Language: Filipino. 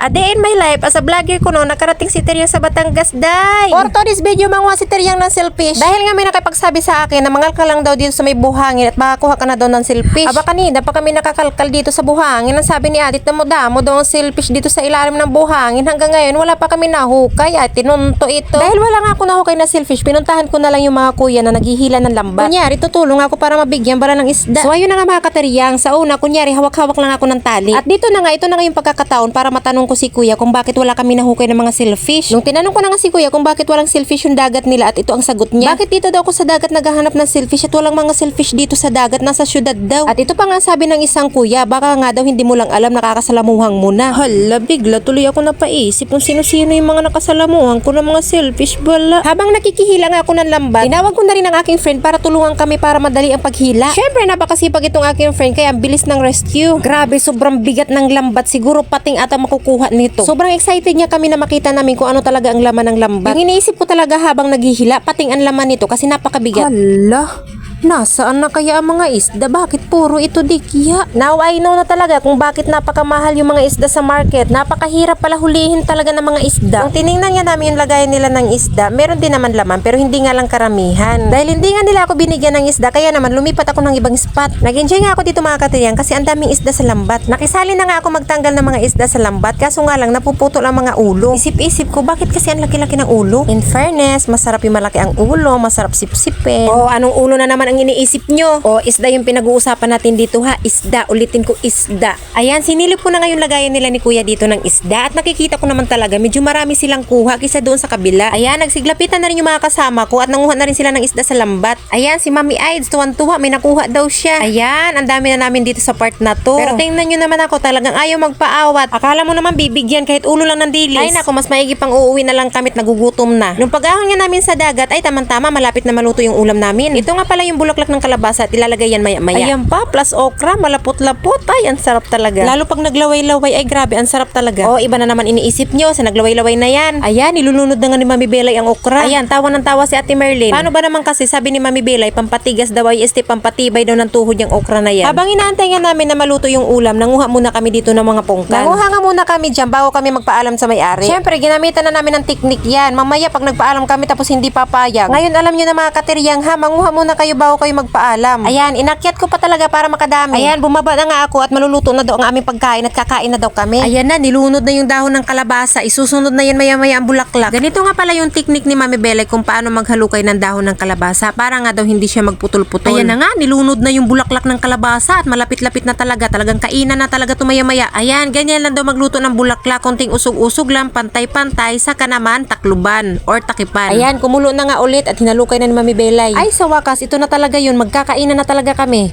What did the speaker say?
A day in my life as a vlogger ko no, nakarating si Teryang sa Batangas, day. For today's video, mga si Teryang ng selfish. Dahil nga may nakipagsabi sa akin na mangal ka lang daw dito sa may buhangin at makakuha ka na daw ng selfish. Aba kanina pa kami nakakalkal dito sa buhangin. Ang sabi ni Adit na mo damo daw ang selfish dito sa ilalim ng buhangin. Hanggang ngayon, wala pa kami nahukay at tinunto ito. Dahil wala nga ako nahukay na selfish, pinuntahan ko na lang yung mga kuya na naghihila ng lambat. Kunyari, tutulong ako para mabigyan bara ng isda. So ayun na nga mga kateryang, sa una, kunyari, hawak-hawak lang ako ng tali. At dito na nga, ito na nga yung pagkakataon para matanong ko si kuya kung bakit wala kami nahukay ng mga selfish. Nung tinanong ko na nga si kuya kung bakit walang selfish yung dagat nila at ito ang sagot niya. Bakit dito daw ako sa dagat naghahanap ng selfish at walang mga selfish dito sa dagat, nasa syudad daw. At ito pa nga sabi ng isang kuya, baka nga daw hindi mo lang alam nakakasalamuhang mo na. Hala, bigla tuloy ako napaisip kung sino-sino yung mga nakasalamuhan ko ng mga selfish bala. Habang nakikihila nga ako ng lambat, tinawag ko na rin ang aking friend para tulungan kami para madali ang paghila. Syempre, napakasipag itong aking friend kaya ang bilis ng rescue. Grabe, sobrang bigat ng lambat. Siguro pating ata makukuha nito. Sobrang excited niya kami na makita namin kung ano talaga ang laman ng lambat. Yung iniisip ko talaga habang naghihila, pating ang laman nito kasi napakabigat. Hala, Nasaan na kaya ang mga isda? Bakit puro ito dikya? Now I know na talaga kung bakit napakamahal yung mga isda sa market. Napakahirap pala hulihin talaga ng mga isda. Kung tiningnan nga namin yung lagayan nila ng isda, meron din naman laman pero hindi nga lang karamihan. Dahil hindi nga nila ako binigyan ng isda, kaya naman lumipat ako ng ibang spot. Nag-enjoy nga ako dito mga katriyan kasi ang daming isda sa lambat. Nakisali na nga ako magtanggal ng mga isda sa lambat kaso nga lang napuputol ang mga ulo. Isip-isip ko bakit kasi ang laki-laki ng ulo? In fairness, masarap yung malaki ang ulo, masarap sipsipin. O anong ulo na naman ang iniisip nyo? O isda yung pinag-uusapan natin dito ha, isda. Ulitin ko isda. Ayan, sinilip ko na ngayon lagayan nila ni kuya dito ng isda at nakikita ko naman talaga medyo marami silang kuha kisa doon sa kabila. Ayan, nagsiglapitan na rin yung mga kasama ko at nanguha na rin sila ng isda sa lambat. Ayan, si Mami Aids, tuwan-tuwa, may nakuha daw siya. Ayan, ang dami na namin dito sa part na to. Pero tingnan nyo naman ako, talagang ayaw magpaawat. Akala mo naman bibigyan kahit ulo lang ng dilis. Ay nako, mas maigi pang uuwi na lang kami at nagugutom na. Nung pag-ahon nga namin sa dagat, ay tamang-tama, malapit na maluto yung ulam namin. Ito nga pala yung bulaklak ng kalabasa at ilalagay yan maya-maya. Ayan pa, plus okra, malapot-lapot. Ay, ang sarap talaga. Lalo pag naglaway-laway, ay grabe, ang sarap talaga. Oh, iba na naman iniisip nyo, sa naglaway-laway na yan. Ayan, nilulunod na nga ni Mami Belay ang okra. Ayan, tawa ng tawa si Ate Merlin. Paano ba naman kasi, sabi ni Mami Belay, pampatigas daw ay este, pampatibay daw ng tuhod yung okra na yan. Habang inaantay nga namin na maluto yung ulam, nanguha muna kami dito ng mga pungkan. Nanguha nga muna kami dyan bago kami magpaalam sa may-ari. Siyempre, ginamitan na namin ng teknik yan. Mamaya pag nagpaalam kami tapos hindi papayag. Ngayon, alam nyo na mga kateryang ha, manguha muna kayo bago kayo magpaalam. Ayan, inakyat ko pa talaga para makadami. Ayan, bumaba na nga ako at maluluto na daw ang aming pagkain at kakain na daw kami. Ayan na, nilunod na yung dahon ng kalabasa. Isusunod na yan maya-maya ang bulaklak. Ganito nga pala yung teknik ni Mami Belay kung paano maghalukay ng dahon ng kalabasa para nga daw hindi siya magputol-putol. Ayan na nga, nilunod na yung bulaklak ng kalabasa at malapit-lapit na talaga. Talagang kainan na talaga tumaya-maya. Ayan, ganyan lang daw magluto ng bulaklak. Konting usog-usog lang, pantay-pantay, saka naman takluban or takipan. Ayan, kumulo na nga ulit at hinalukay na ni Mami Belay. Ay, sa wakas, ito na talaga yun. Magkakainan na talaga kami.